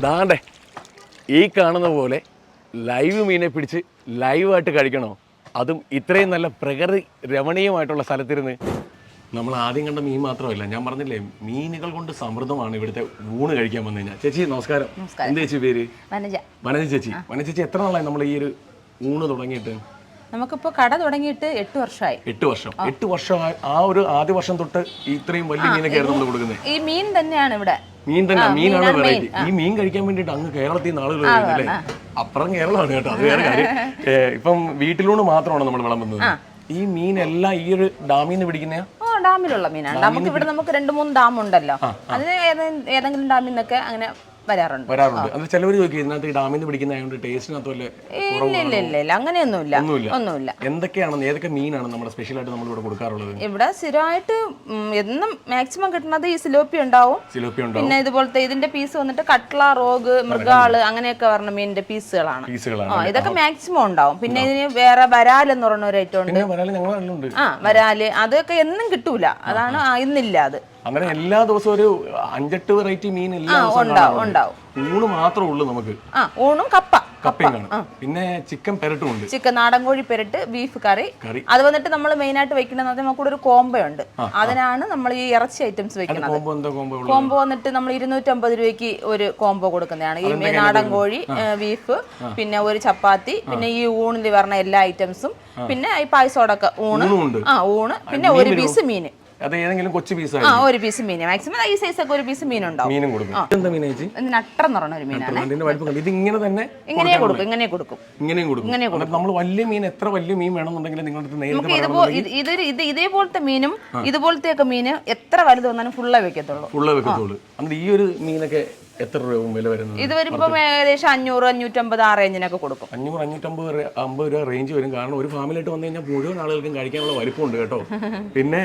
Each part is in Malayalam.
ദാണ്ടേ ഈ കാണുന്ന പോലെ ലൈവ് മീനെ പിടിച്ച് ലൈവായിട്ട് കഴിക്കണോ? അതും ഇത്രയും നല്ല പ്രകൃതി രമണീയമായിട്ടുള്ള സ്ഥലത്തിരുന്ന് നമ്മൾ ആദ്യം കണ്ട മീൻ മാത്രമല്ല ഞാൻ പറഞ്ഞില്ലേ മീനുകൾ കൊണ്ട് സമൃദ്ധമാണ് ഇവിടുത്തെ ഊണ് കഴിക്കാൻ വന്നു കഴിഞ്ഞാൽ. ചേച്ചി നമസ്കാരം. എന്ത് ചേച്ചി പേര്? വനജ. ചേച്ചി. വനജ ചേച്ചി എത്ര നാളായി നമ്മൾ ഈ ഒരു ഊണ് തുടങ്ങിയിട്ട്? നമുക്കിപ്പോ കട തുടങ്ങിയിട്ട് എട്ട് വർഷമായി. എട്ട് വർഷം. എട്ട് വർഷം ആ- ഒരു ആദ്യ വർഷം തൊട്ട് ഇത്രയും വലിയ മീനൊക്കെ ആയിരുന്നു നമ്മൾ കൊടുക്കുന്നത്. ഈ മീൻ തന്നെയാണ് ഇവിടെ. മീൻ തന്നെ മീനാണ് വെറൈറ്റി ഈ മീൻ കഴിക്കാൻ വേണ്ടിട്ട് അങ്ങ് കേരളത്തിൽ നിന്ന് ആളുകൾ വരുന്നില്ലേ അപ്പുറം കേരളമാണ് കേട്ടോ അത് വേറെ കാര്യം. ഇപ്പം വീട്ടിലൂടെ മാത്രമാണ് നമ്മൾ വിളമ്പുന്നത്? ഈ മീനെല്ലാം ഈ ഒരു ഡാമിൽ നിന്ന് പിടിക്കുന്നയാ ഡാമിലുള്ള മീനാണ്. നമുക്ക് ഇവിടെ നമുക്ക് രണ്ട് മൂന്ന് ഡാം ഉണ്ടല്ലോ അതിന് ഏതെങ്കിലും ഡാമിൽ നിന്നൊക്കെ അങ്ങനെ വരാറുണ്ട്. വരാറുണ്ട്. അത് ചിലവർ ചോദിക്കും ഇതിനകത്ത് ഈ ഡാമിൽ നിന്ന് പിടിക്കുന്ന ആയതുകൊണ്ട് ടേസ്റ്റിനകത്ത് വല്ല ഇല്ല ഇല്ല ഇല്ല അങ്ങനെയൊന്നുമില്ല ഒന്നുമില്ല. ഒന്നുമില്ല. എന്തൊക്കെയാണ് ഏതൊക്കെ മീനാണ് നമ്മുടെ സ്പെഷ്യൽ ആയിട്ട് നമ്മൾ ഇവിടെ കൊടുക്കാറുള്ളത്? ഇവിടെ സ്ഥിരമായിട്ട് ഉം, എന്നും മാക്സിമം കിട്ടുന്നത് ഈ സിലോപ്പി ഉണ്ടാവും. സിലോപ്പി ഉണ്ടാവും. പിന്നെ ഇതുപോലത്തെ ഇതിന്റെ പീസ് വന്നിട്ട് കട്ട്ള റോഗ് മൃഗാൾ അങ്ങനെയൊക്കെ പറഞ്ഞ മീനിന്റെ പീസുകളാണ്. പീസുകളാണ്. ആ ഇതൊക്കെ മാക്സിമം ഉണ്ടാവും. പിന്നെ ഇതിന് വേറെ വരാൽ എന്ന് പറയുന്ന ഒരു ഐറ്റം ഉണ്ട്. പിന്നെ വരാൽ ഞങ്ങൾ നല്ലുണ്ട് ആ വരാൽ അതൊക്കെ എന്നും കിട്ടൂല. അതാണ് ആ, ഇന്നില്ല അത്. അങ്ങനെ എല്ലാ ദിവസവും ഒരു അഞ്ചെട്ട് വെറൈറ്റി മീൻ എല്ലാ ദിവസവും കാണാറുണ്ട്. ഊണ് മാത്രമേ ഉള്ളൂ നമുക്ക്. ആ ഊണും കപ്പ കപ്പയും കാണും. പിന്നെ ചിക്കൻ പെരട്ടും ഉണ്ട്. ചിക്കൻ നാടൻ കോഴി പെരട്ട് ബീഫ് കറി. കറി. അത് വന്നിട്ട് നമ്മൾ മെയിൻ ആയിട്ട് വെക്കുന്നത് നമുക്ക് ഒരു കോംബോ ഉണ്ട് അതിനാണ് നമ്മൾ ഈ ഇറച്ചി ഐറ്റംസ് വെക്കുന്നത്. കോമ്പോ എന്താ കോമ്പോ ഉള്ളത്? കോംബോ വന്നിട്ട് നമ്മൾ ഇരുന്നൂറ്റമ്പത് രൂപയ്ക്ക് ഒരു കോംബോ കൊടുക്കുന്നതാണ്. ഈ നാടൻ കോഴി ഏ, ബീഫ് പിന്നെ ഒരു ചപ്പാത്തി പിന്നെ ഈ ഊണിൽ പറഞ്ഞ എല്ലാ ഐറ്റംസും പിന്നെ ഈ പായസോടൊക്കെ ഊണ്. ഊണും ഉണ്ട്. ആ ഊണ് പിന്നെ ഒരു പീസ് മീന് അത് ഏതെങ്കിലും കൊച്ചു പീസ് ആ ഒരു പീസ് മീൻ മാക്സിമം ഈ സൈസ് ഒക്കെ ഒരു പീസ് മീൻ ഉണ്ടാവും. മീനും കൊടുക്കും. എന്താ മീൻ ചേച്ചി? ഇതിന് അട്ടം എന്ന് പറഞ്ഞ ഒരു മീനാണ്. അതിന്റെ വലിപ്പം കണ്ടു? ഇത് ഇങ്ങനെ തന്നെ ഇങ്ങനെ കൊടുക്കും ഇങ്ങനെ കൊടുക്കും. ഇങ്ങനെയും കൊടുക്കും. ഇങ്ങനെ കൊടുക്കും. നമ്മൾ വലിയ മീൻ എത്ര വലിയ മീൻ വേണമെന്നുണ്ടെങ്കിൽ നിങ്ങളുടെ അടുത്ത് നേരിട്ട് നമുക്ക് ഇതുപോ ഇത് ഇതൊരു ഇത് ഇതേപോലത്തെ മീനും ഇതുപോലത്തെ ഒക്കെ മീന് എത്ര വലുത് വന്നാലും ഫുള്ളേ വെക്കത്തുള്ളൂ. ഫുള്ള് വെക്കത്തുള്ളൂ. ഈ ഒരു മീനൊക്കെ എത്ര രൂപ വില വരുന്നത്? ഇത് വരുമ്പോൾ ഏകദേശം അഞ്ഞൂറ് അഞ്ഞൂറ്റമ്പത് ആ റേഞ്ചിനൊക്കെ കൊടുക്കും. അഞ്ഞൂറ് അഞ്ഞൂറ്റമ്പത് അമ്പത് രൂപ റേഞ്ച് വരും. കാരണം ഒരു ഫാമിലിയായിട്ട് വന്നു കഴിഞ്ഞാൽ മുഴുവൻ ആളുകൾക്കും കഴിക്കാനുള്ള വലിപ്പമുണ്ട് കേട്ടോ. പിന്നെ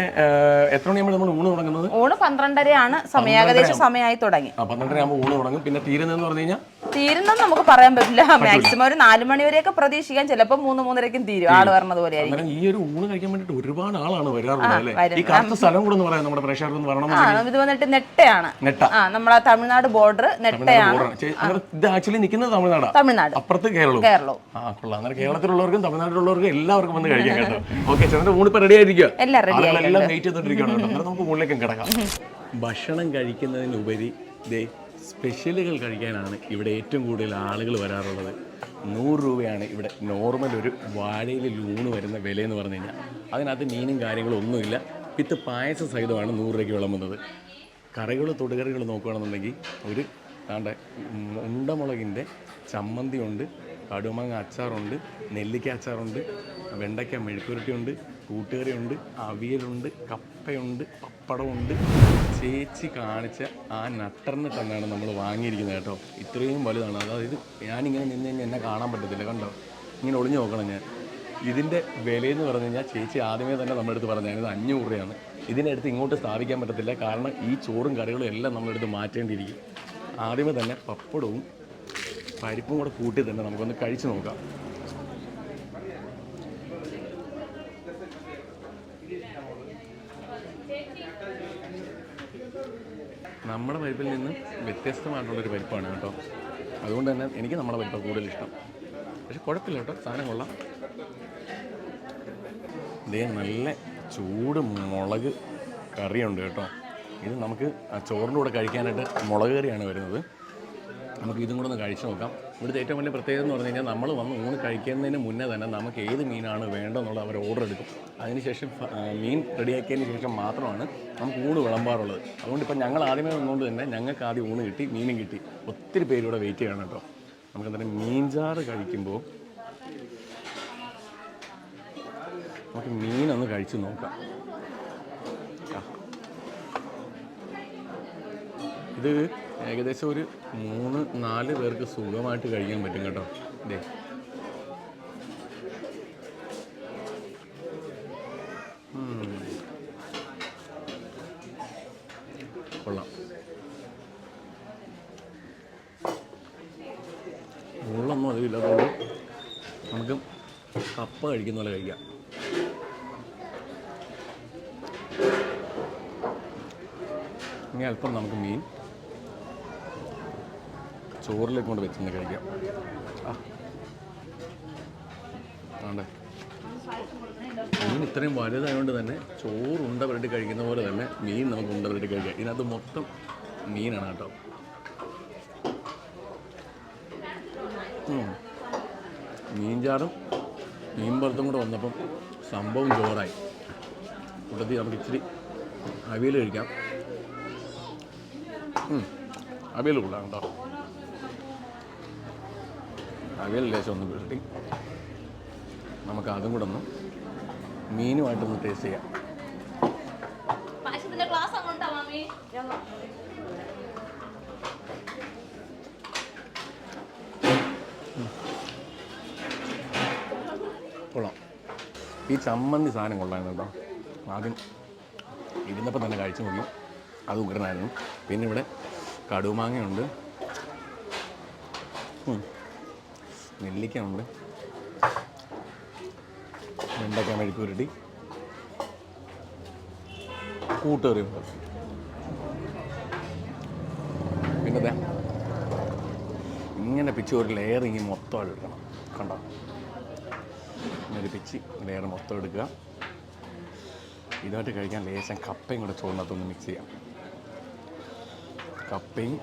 എത്ര മണിയാകുമ്പോൾ നമ്മൾ ഊണ് തുടങ്ങുന്നത്? ഊണ് പന്ത്രണ്ടരയാണ്. സമയം ഏകദേശം സമയമായി തുടങ്ങി. ആ പന്ത്രണ്ടര ആകുമ്പോൾ ഊണ് തുടങ്ങും. പിന്നെ തീരുന്നതെന്ന് പറഞ്ഞു കഴിഞ്ഞാൽ തീരുന്നെന്ന് നമുക്ക് പറയാൻ പറ്റില്ല. മാക്സിമം ഒരു നാല് മണി വരെയൊക്കെ പ്രതീക്ഷിക്കാം ചിലപ്പോൾ മൂന്ന് മൂന്നരക്കും തീരും. ആൾ പറഞ്ഞത് പോലെ ആയിരിക്കും. ഈ ഒരു ഊണ് കഴിക്കാൻ വേണ്ടിട്ട് ഒരുപാട് ആളാണ് വരാറുള്ളത് അല്ലേ? ഈ സ്ഥലം കൂടെ പറയാം നമ്മുടെ പ്രേക്ഷകർക്ക് ഇത് വന്നിട്ട് നെട്ടയാണ്. നെട്ട. ആ നമ്മളെ തമിഴ്നാട് ബോർഡർ നെട്ടയാണ്. ഇത് ആക്ച്വലി നിൽക്കുന്നത് തമിഴ്നാടാ. തമിഴ്നാട്. അപ്പുറത്ത് കേരളവും. കേരളവും. ആ കൊള്ളാം. അന്നേരം കേരളത്തിലുള്ളവർക്കും തമിഴ്നാട്ടിലുള്ളവർക്കും എല്ലാവർക്കും വന്ന് കഴിക്കാം കേട്ടോ. ഓക്കെ ചേട്ടന്റെ ഊണിപ്പോൾ റെഡി ആയിരിക്കുക എല്ലാം വെയിറ്റ് ചെയ്തോണ്ടിരിക്കുകയാണ് കേട്ടോ. അന്നേരം നമുക്ക് ഊണിലേക്കും കിടക്കാം. ഭക്ഷണം കഴിക്കുന്നതിനുപരി ദേ സ്പെഷ്യലുകൾ കഴിക്കാനാണ് ഇവിടെ ഏറ്റവും കൂടുതൽ ആളുകൾ വരാറുള്ളത്. നൂറ് രൂപയാണ് ഇവിടെ നോർമൽ ഒരു വാഴയിൽ ലൂണ് വരുന്ന വില എന്ന് പറഞ്ഞു കഴിഞ്ഞാൽ. അതിനകത്ത് മീനും കാര്യങ്ങളും ഒന്നുമില്ല. വിത്ത് പായസ സഹിതമാണ് നൂറ് രൂപയ്ക്ക് വിളമ്പുന്നത്. കറികൾ തൊടുകറികൾ നോക്കുകയാണെന്നുണ്ടെങ്കിൽ ഒരു താണ്ട ഉണ്ടമുളകിന്റെ ചമ്മന്തിയുണ്ട് കടുമാങ്ങ അച്ചാറുണ്ട് നെല്ലിക്ക അച്ചാറുണ്ട് വെണ്ടയ്ക്ക മെഴുക്കുരുട്ടിയുണ്ട് കൂട്ടുകറിയുണ്ട് അവിയലുണ്ട് കപ്പയുണ്ട് പപ്പടമുണ്ട് ചേച്ചി കാണിച്ച ആ നട്ടറിന് തന്നെയാണ് നമ്മൾ വാങ്ങിയിരിക്കുന്നത് കേട്ടോ. ഇത്രയും വലുതാണ്. അതായത് ഞാനിങ്ങനെ നിന്ന് കഴിഞ്ഞാൽ എന്നെ കാണാൻ പറ്റത്തില്ല കണ്ടോ? ഇങ്ങനെ ഒളിഞ്ഞു നോക്കണം ഞാൻ. ഇതിന്റെ വിലയെന്ന് പറഞ്ഞു കഴിഞ്ഞാൽ ചേച്ചി ആദ്യമേ തന്നെ നമ്മുടെ അടുത്ത് പറഞ്ഞു ഇത് അഞ്ഞൂറ് രൂപയാണ്. ഇതിനടുത്ത് ഇങ്ങോട്ട് സ്ഥാപിക്കാൻ പറ്റത്തില്ല. കാരണം ഈ ചോറും കറികളും എല്ലാം നമ്മളെടുത്ത് മാറ്റേണ്ടിയിരിക്കും. ആദ്യമേ തന്നെ പപ്പടവും പരിപ്പും കൂടെ കൂട്ടി തന്നെ നമുക്കൊന്ന് കഴിച്ച് നോക്കാം. നമ്മുടെ പരിപ്പിൽ നിന്ന് വ്യത്യസ്തമായിട്ടുള്ളൊരു പരിപ്പാണ് കേട്ടോ. അതുകൊണ്ട് തന്നെ എനിക്ക് നമ്മുടെ പരിപ്പ് കൂടുതൽ ഇഷ്ടം. പക്ഷെ കുഴപ്പമില്ല കേട്ടോ സാധനം കൊള്ളാം. ഇതേ നല്ല ചൂട് മുളക് കറിയുണ്ട് കേട്ടോ. ഇത് നമുക്ക് ചോറിന്റെ കൂടെ കഴിക്കാനായിട്ട് മുളക് കറിയാണ് വരുന്നത്. നമുക്ക് ഇതും കൂടെ ഒന്ന് കഴിച്ചു നോക്കാം. ഇവിടുത്തെ ഏറ്റവും വലിയ പ്രത്യേകത എന്ന് പറഞ്ഞു കഴിഞ്ഞാൽ നമ്മൾ വന്ന് ഊണ് കഴിക്കുന്നതിന് മുന്നേ തന്നെ നമുക്ക് ഏത് മീനാണ് വേണ്ടതെന്നുള്ളത് അവർ ഓർഡർ എടുക്കും. അതിനുശേഷം മീൻ റെഡിയാക്കിയതിന് ശേഷം മാത്രമാണ് നമുക്ക് ഊണ് വിളമ്പാറുള്ളത്. അതുകൊണ്ട് ഇപ്പം ഞങ്ങൾ ആദ്യമേ വന്നുകൊണ്ട് തന്നെ ഞങ്ങൾക്ക് ആദ്യം ഊണ് കിട്ടി മീനും കിട്ടി. ഒത്തിരി പേര് ഇവിടെ വെയിറ്റ് ചെയ്യണം കേട്ടോ. നമുക്ക് എന്തായാലും മീൻചാറ് കഴിക്കുമ്പോൾ നമുക്ക് മീനൊന്ന് കഴിച്ച് നോക്കാം. ഇത് ഏകദേശം ഒരു മൂന്ന് നാല് പേർക്ക് സുഖമായിട്ട് കഴിക്കാൻ പറ്റും കേട്ടോ. ഇതേ. കൊള്ളാം. മുള്ളൊന്നും അതില്ലാത്തതുകൊണ്ട് നമുക്ക് കപ്പ കഴിക്കുന്ന പോലെ കഴിക്കാം. ഇനി അല്പം നമുക്ക് മീൻ. ചോറിലേക്ക് കൊണ്ട് വെച്ചിരുന്ന് കഴിക്കാം മീൻ ഇത്രയും വലുതായതുകൊണ്ട് തന്നെ ചോറ് ഉണ്ട കഴിക്കുന്ന പോലെ തന്നെ മീൻ നമുക്ക് ഉണ്ട കഴിക്കാം. ഇതിനകത്ത് മൊത്തം മീനാണ് കേട്ടോ. മീൻചാറും മീൻ പുറത്തും കൂടെ വന്നപ്പം സംഭവം ചോറായി. കൂട്ടത്തിൽ നമുക്ക് ഇച്ചിരി അവിയൽ കഴിക്കാം. അവിയൽ കൊള്ളാം കേട്ടോ. അവിയൽ ലേശം ഒന്ന് പുരട്ടി നമുക്ക് അതും കൂടെ ഒന്ന് മീനുമായിട്ടൊന്ന് ടേസ്റ്റ് ചെയ്യാം. കൊള്ളാം. ഈ ചമ്മന്തി സാധനം കൊള്ളായിരുന്നു കേട്ടോ. ആദ്യം ഇരുന്നപ്പോൾ തന്നെ കഴിച്ചു നോക്കി. അത് ഉഗ്രനായിരുന്നു. പിന്നെ ഇവിടെ കടുമാങ്ങയുണ്ട്. ഉം. നമ്മൾ വെണ്ടയ്ക്ക മെഴുക്ക് പുരട്ടി കൂട്ടുകറിയുണ്ട് പിന്നെ ഇങ്ങനെ പിച്ച് ഒരു ലെയർ ഇങ്ങനെ മൊത്തം എടുക്കണം. കണ്ടോ? ഇങ്ങനെ പിച്ച് ലെയർ മൊത്തം എടുക്കുക. ഇതായിട്ട് കഴിക്കാൻ ലേശം കപ്പയും കൂടെ ചോറിനകത്തൊന്ന് മിക്സ് ചെയ്യാം. കപ്പയും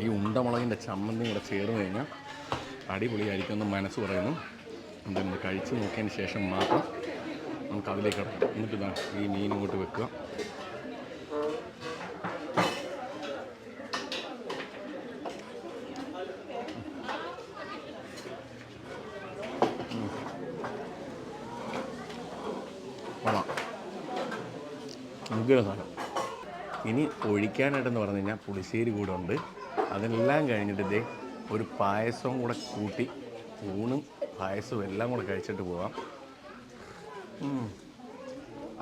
ഈ ഉണ്ടമുളകിന്റെ ചമ്മന്തിയും കൂടെ ചേർന്ന് കഴിഞ്ഞാൽ അടിപൊളിയായിരിക്കും എന്ന് മനസ്സ് പറയുന്നു. എന്തായാലും കഴിച്ച് നോക്കിയതിന് ശേഷം മാത്രം നമുക്ക് അതിലേക്ക് ഇടാം എന്നിട്ട് ഇതാ ഈ മീൻ ഇങ്ങോട്ട് വെക്കുക. സാധനം. ഇനി ഒഴിക്കാനായിട്ടെന്ന് പറഞ്ഞു കഴിഞ്ഞാൽ പുളിശ്ശേരി കൂടെ ഉണ്ട്. അതെല്ലാം കഴിഞ്ഞിട്ട് ഇതേ ഒരു പായസവും കൂടെ കൂട്ടി ഊണും പായസവും എല്ലാം കൂടെ കഴിച്ചിട്ട് പോവാം.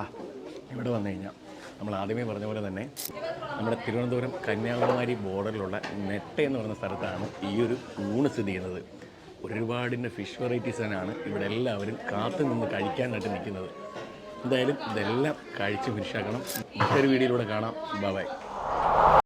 ആ ഇവിടെ വന്നു കഴിഞ്ഞാൽ നമ്മൾ ആദ്യമേ പറഞ്ഞ പോലെ തന്നെ നമ്മുടെ തിരുവനന്തപുരം കന്യാകുമാരി ബോർഡറിലുള്ള നെട്ട എന്ന് പറയുന്ന സ്ഥലത്താണ് ഈ ഒരു ഊണ് സ്ഥിതി ചെയ്യുന്നത്. ഒരുപാടിന്റെ ഫിഷ് വെറൈറ്റീസിനാണ് ഇവിടെ എല്ലാവരും കാത്തു നിന്ന് കഴിക്കാനായിട്ട് നിൽക്കുന്നത്. എന്തായാലും ഇതെല്ലാം കഴിച്ച് ഫിനിഷാക്കണം മറ്റൊരു വീഡിയോയിലൂടെ കാണാം. ബൈ.